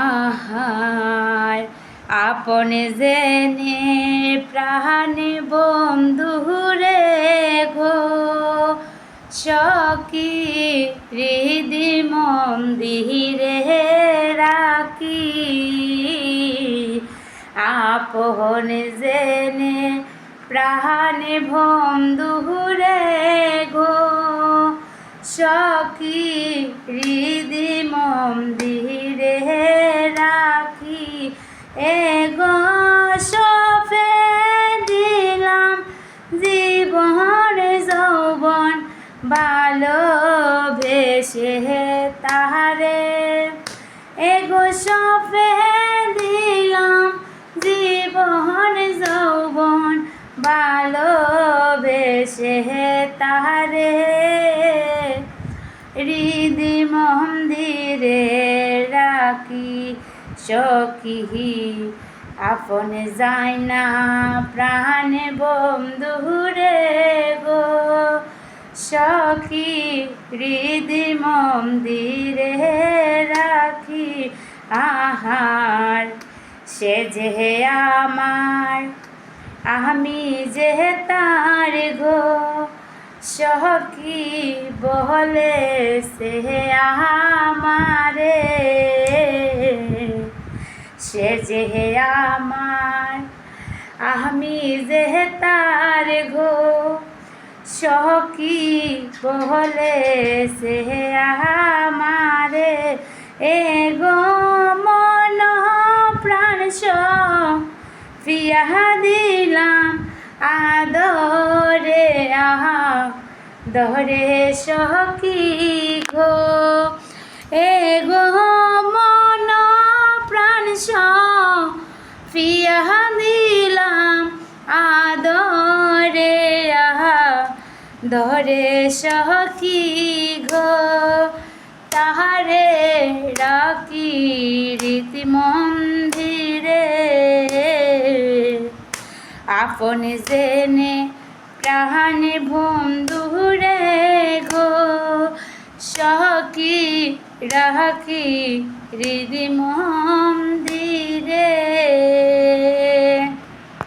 আহার। আপনে জেনে প্রাণে বন্ধুরে গো সকি হৃদি মন্দিরে রাখি। আপন জেনে প্রাণে বন্ধুরে গো, সখী হৃদি মন্দিরে ভালোবেসে তাহারে। এগো সফে দিলাম জীবন, যৌবন, ভালোবেসে তাহারে। হৃদি মন্দিরে রাখি সখী, আপনে যায় না প্রাণে বন্ধুরে সখী, হৃদি মন্দিরে রাখি, আহার সে যে আমার। আমি যে তার গো, সখী বলে সে আমারে। সে যে আমার, আমি যে তার গো সখী বলে সে আমারে। এ গো মন প্রাণ ফিয়া দিলাম আদরে। আহা দরে সখী গো। এ গো মন প্রাণ ফিয়া দিলাম ধরে সখী গো তাহারে রাখি রীতি মন্দিরে আপন জেনে প্রাণে বন্ধুরে গো সখী রাখি হৃদি মন্দিরে